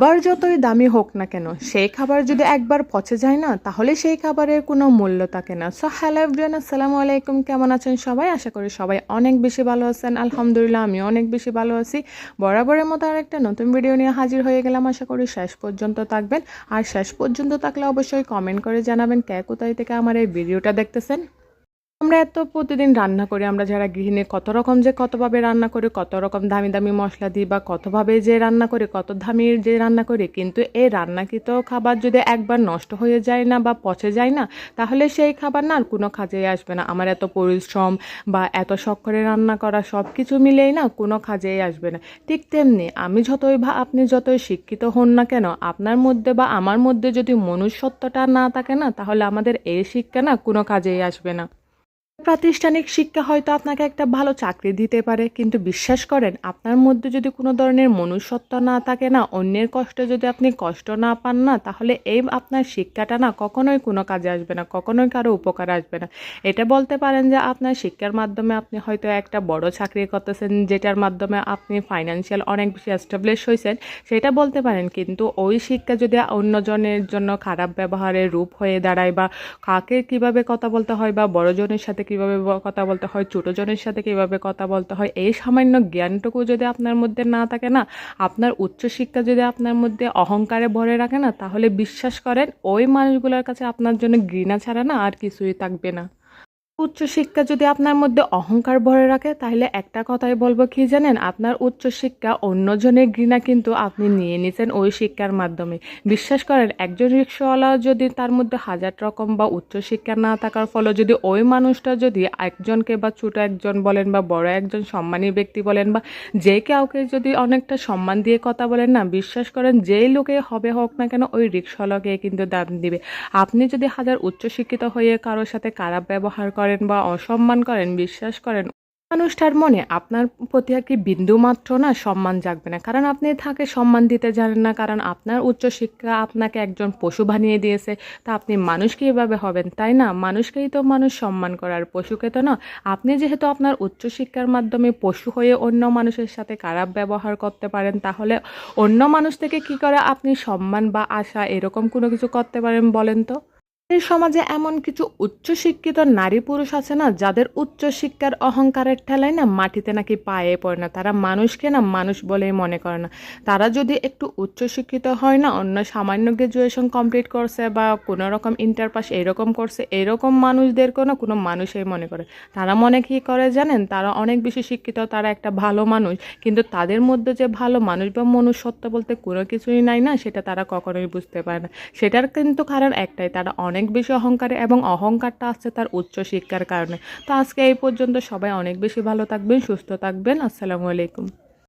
খাবার যতই দামি হোক না কেন, সেই খাবার যদি একবার পচে যায় না, তাহলে সেই খাবারের কোনো মূল্য থাকে না। সো হ্যালো এভরিওয়ান আসসালামু আলাইকুম। কেমন আছেন সবাই? আশা করি সবাই অনেক বেশি ভালো আছেন। আলহামদুলিল্লাহ আমি অনেক বেশি ভালো আছি। বরাবরের মতো আর একটা নতুন ভিডিও নিয়ে হাজির হয়ে গেলাম। আশা করি শেষ পর্যন্ত থাকবেন। আর শেষ পর্যন্ত থাকলে অবশ্যই কমেন্ট করে জানাবেন কে কোথায় থেকে আমার এই ভিডিওটা দেখতেছেন। আমরা এত প্রতিদিন রান্না করি, আমরা যারা গৃহিণী, কত রকম যে কতভাবে রান্না করি, কত রকম দামি দামি মশলা দিই বা কতভাবে যে রান্না করি, কত দামি যে রান্না করি, কিন্তু এই রান্নাকৃত খাবার যদি একবার নষ্ট হয়ে যায় না বা পচে যায় না, তাহলে সেই খাবার না আর কোনো কাজেই আসবে না। আমার এত পরিশ্রম বা এত শখ করে রান্না করা সব কিছু মিলেই না কোনো কাজেই আসবে না। ঠিক তেমনি আমি যতই বা আপনি যতই শিক্ষিত হন না কেন, আপনার মধ্যে বা আমার মধ্যে যদি মনুষ্যত্বটা না থাকে না, তাহলে আমাদের এই শিক্ষা না কোনো কাজেই আসবে না। প্রাতিষ্ঠানিক শিক্ষা হয়তো আপনাকে একটা ভালো চাকরি দিতে পারে, কিন্তু বিশ্বাস করেন আপনার মধ্যে যদি কোনো ধরনের মনুষ্যত্ব না থাকে না, অন্যের কষ্টে যদি আপনি কষ্ট না পান না, তাহলে এই আপনার শিক্ষাটা না কখনোই কোনো কাজে আসবে না, কখনোই কারও উপকার আসবে না। এটা বলতে পারেন যে আপনার শিক্ষার মাধ্যমে আপনি হয়তো একটা বড় চাকরি করতেছেন, যেটার মাধ্যমে আপনি ফাইন্যান্সিয়াল অনেক বেশি এস্টাবলিশ হয়েছেন, সেটা বলতে পারেন। কিন্তু ওই শিক্ষা যদি অন্যজনের জন্য খারাপ ব্যবহারের রূপ হয়ে দাঁড়ায় বা কাকে কীভাবে কথা বলতে হয় বা বড়জনের সাথে কীভাবে কথা বলতে হয় ছোটোজনের সাথে কীভাবে কথা বলতে হয়, এই সামান্য জ্ঞানটুকু যদি আপনার মধ্যে না থাকে না, আপনার উচ্চশিক্ষা যদি আপনার মধ্যে অহংকারে ভরে রাখে না, তাহলে বিশ্বাস করেন ওই মানুষগুলোর কাছে আপনার জন্য ঘৃণা ছাড়া না আর কিছুই থাকবে না। উচ্চশিক্ষা যদি আপনার মধ্যে অহংকার ভরে রাখে, তাহলে একটা কথাই বলব কি জানেন? আপনার উচ্চশিক্ষা অন্যজনের ঘৃণা কিন্তু আপনি নিয়ে নিছেন ওই শিক্ষার মাধ্যমে। বিশ্বাস করেন, একজন রিক্সাওয়ালা যদি তার মধ্যে হাজার রকম বা উচ্চশিক্ষা না থাকার ফলে যদি ওই মানুষটা যদি একজনকে বা ছোটো একজন বলেন বা বড় একজন সম্মানী ব্যক্তি বলেন বা যে কাউকে যদি অনেকটা সম্মান দিয়ে কথা বলেন না, বিশ্বাস করেন যেই লোকে হবে হোক না কেন ওই রিক্সাওয়ালাকে কিন্তু দাম দিবে। আপনি যদি হাজার উচ্চশিক্ষিত হয়ে কারোর সাথে খারাপ ব্যবহার করেন বা অসম্মান করেন, বিশ্বাস করেন, মানুষটার মনে আপনার প্রতি আর কি বিন্দু মাত্র না সম্মান জাগবে না। কারণ আপনি তাকে সম্মান দিতে জানেন না, কারণ আপনার উচ্চশিক্ষা আপনাকে একজন পশু বানিয়ে দিয়েছে, তা আপনি মানুষ কীভাবে হবেন, তাই না? মানুষকেই তো মানুষ সম্মান করার, পশুকে তো না। আপনি যেহেতু আপনার উচ্চশিক্ষার মাধ্যমে পশু হয়ে অন্য মানুষের সাথে খারাপ ব্যবহার করতে পারেন, তাহলে অন্য মানুষ থেকে কি করে আপনি সম্মান বা আশা এরকম কোনো কিছু করতে পারেন বলেন তো? এই সমাজে এমন কিছু উচ্চশিক্ষিত নারী পুরুষ আছে না, যাদের উচ্চশিক্ষার অহংকারের ঠেলায় না মাটিতে নাকি পায়ে পড়ে না, তারা মানুষকে না মানুষ বলেই মনে করে না। তারা যদি একটু উচ্চশিক্ষিত হয় না, অন্য সামান্য গ্রাজুয়েশন কমপ্লিট করছে বা কোনো রকম ইন্টার পাস এরকম করছে, এরকম মানুষদেরকেও না কোনো মানুষই মনে করে। তারা মনে কী করে জানেন? তারা অনেক বেশি শিক্ষিত, তারা একটা ভালো মানুষ, কিন্তু তাদের মধ্যে যে ভালো মানুষ বা মনুষ্যত্ব বলতে কোনো কিছুই নাই না, সেটা তারা কখনোই বুঝতে পারে না। সেটার কিন্তু কারণ একটাই, তারা অনেক বেশি অহংকারে এবং অহংকারটা আসছে তার উচ্চ শিক্ষার কারণে। তো আজকে এই পর্যন্ত সবাই অনেক বেশি ভালো থাকবেন, সুস্থ থাকবেন। আসসালামু আলাইকুম।